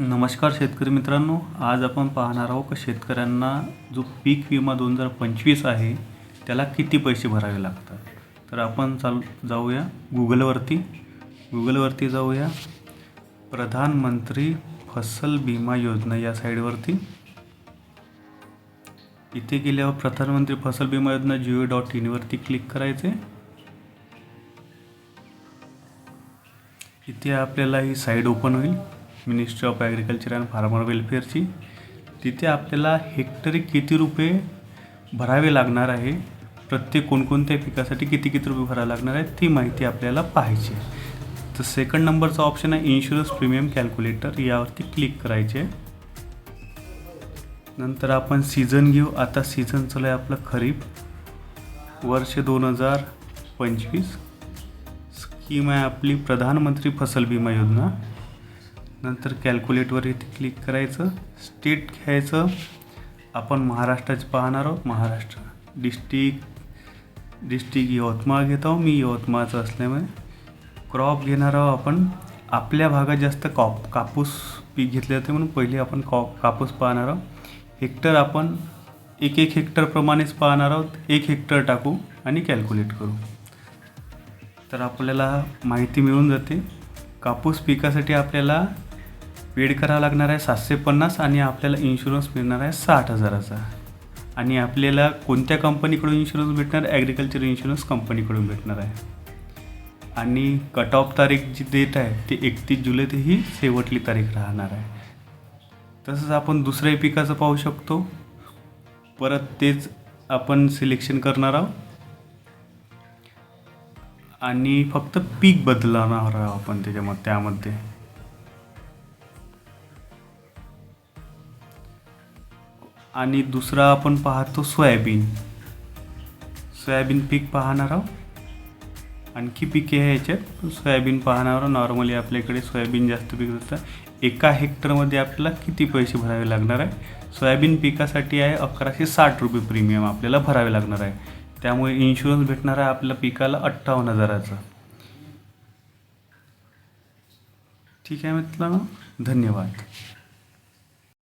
नमस्कार शेतकरी मित्रांनो आज आपण पाहणार आहोत की शेतकऱ्यांना जो पीक विमा दोन हजार पंचवीस आहे त्याला किती पैसे भरावे लागतात? तर आपण चाल जाऊया गुगलवरती. गुगलवरती जाऊया. प्रधानमंत्री फसल विमा योजना या साईडवरती. इथे गेल्यावर प्रधानमंत्री फसल विमा योजना जिओ डॉट इनवरती क्लिक करायचे. इथे आपल्याला ही साईड ओपन होईल. Ministry of agriculture and farmer वेलफेअरची तिथे आपल्याला हेक्टरी किती रुपये भरावे लागणार आहे? प्रत्येक कोणकोणत्या पिकासाठी किती किती रुपये भरावे लागणार आहे? ती माहिती आपल्याला पाहायची तर सेकंड नंबरचा ऑप्शन आहे इन्शुरन्स प्रीमियम कॅल्क्युलेटर यावरती क्लिक करायचे. नंतर आपण सीझन घेऊ. आता सीझन चालू आहे आपलं खरीप. वर्ष दोन हजार पंचवीस. स्कीम आहे आपली प्रधानमंत्री फसल विमा योजना. नंतर कॅल्क्युलेटवर इथे क्लिक करायचं स्टेट घ्यायचं. आपण महाराष्ट्राचे पाहणार आहोत. महाराष्ट्र डिस्ट्रिक्ट डिस्ट्रिक्ट यवतमाळ घेत आहो मी यवतमाळचं असल्यामुळे क्रॉप घेणार आहोत आपण. आपल्या भागात जास्त कॉप कापूस पीक घेतले जाते म्हणून पहिले आपण कॉप कापूस पाहणार आहोत. हेक्टर आपण एक एक हेक्टरप्रमाणेच पाहणार आहोत. एक हेक्टर टाकू आणि कॅल्क्युलेट करू. तर आपल्याला माहिती मिळून जाते. कापूस पिकासाठी आपल्याला पेड करावा लागणार आहे सातशे पन्नास आणि आपल्याला इन्शुरन्स मिळणार आहे साठ हजाराचा. आणि आपल्याला कोणत्या कंपनीकडून इन्शुरन्स भेटणार? ॲग्रिकल्चर इन्शुरन्स कंपनीकडून भेटणार आहे. आणि कट ऑफ तारीख जी डेट आहे ती एकतीस जुलै ते ही शेवटली तारीख राहणार आहे. तसंच आपण दुसऱ्याही पिकाचं पाहू शकतो. परत तेच आपण सिलेक्शन करणार आहोत. आणि फक्त पीक बदलणार आहोत आपण त्याच्यामध्ये त्यामध्ये. आणि दुसरा आपण पाहतो सोयाबीन. सोयाबीन पीक पाहणार आहोत. आणखी पिके आहे याच्यात सोयाबीन पाहणार आहोत. नॉर्मली आपल्याकडे सोयाबीन जास्त पीक होतं एका हेक्टरमध्ये आपल्याला किती पैसे भरावे लागणार आहे? सोयाबीन पिकासाठी आहे अकराशे साठ रुपये प्रीमियम आपल्याला भरावे लागणार आहे. त्यामुळे इन्शुरन्स भेटणार आहे आपल्या पिकाला अठ्ठावन्न हजाराचा. ठीक आहे मित्रांनो? धन्यवाद.